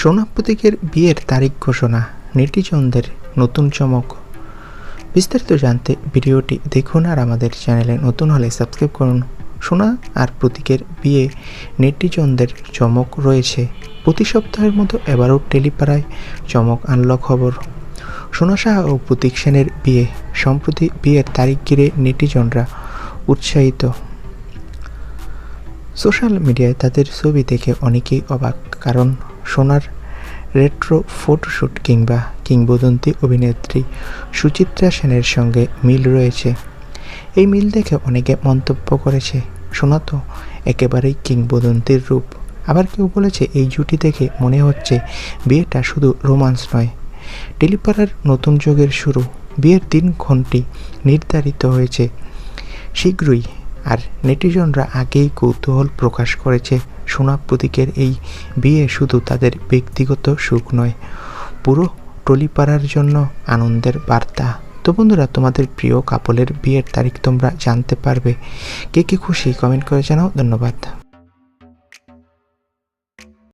সোনা প্রতীকের বিয়ের তারিখ ঘোষণা নেটিজনদের নতুন চমক। বিস্তারিত জানতে ভিডিওটি দেখুন আর আমাদের চ্যানেলে নতুন হলে সাবস্ক্রাইব করুন। সোনা আর প্রতীকের বিয়ে নেটিজনদের চমক রয়েছে। প্রতি সপ্তাহের মতো এবারও টেলিপাড়ায় চমক আনল খবর। সোনা সাহা ও প্রতীক সেনের বিয়ে, সম্প্রতি বিয়ের তারিখ ঘিরে নেটিজনরা উৎসাহিত। সোশ্যাল মিডিয়ায় তাদের ছবি দেখে অনেকেই অবাক, কারণ সোনার রেট্রো ফটোশ্যুট কিংবা কিংবদন্তি অভিনেত্রী সুচিত্রা সেনের সঙ্গে মিল রয়েছে। এই মিল দেখে অনেকে মন্তব্য করেছে, সোনা তো একেবারেই কিংবদন্তির রূপ। আবার কেউ বলেছে, এই জুটি দেখে মনে হচ্ছে বিয়েটা শুধু রোমান্স নয়। টেলিপাড়ার নতুন যুগের শুরু। বিয়ের তিন ঘন্টি নির্ধারিত হয়েছে। শীঘ্রই আর নেটিজনরা আগেই কৌতূহল প্রকাশ করেছে সোনা প্রতীকের এই বিয়ে শুধু তাদের ব্যক্তিগত সুখ নয়, পুরো টলিপাড়ার জন্য আনন্দের বার্তা। তো বন্ধুরা, তোমাদের প্রিয় কাপলের বিয়ের তারিখ তোমরা জানতে পারবে। কে কে খুশি কমেন্ট করে জানাও। ধন্যবাদ।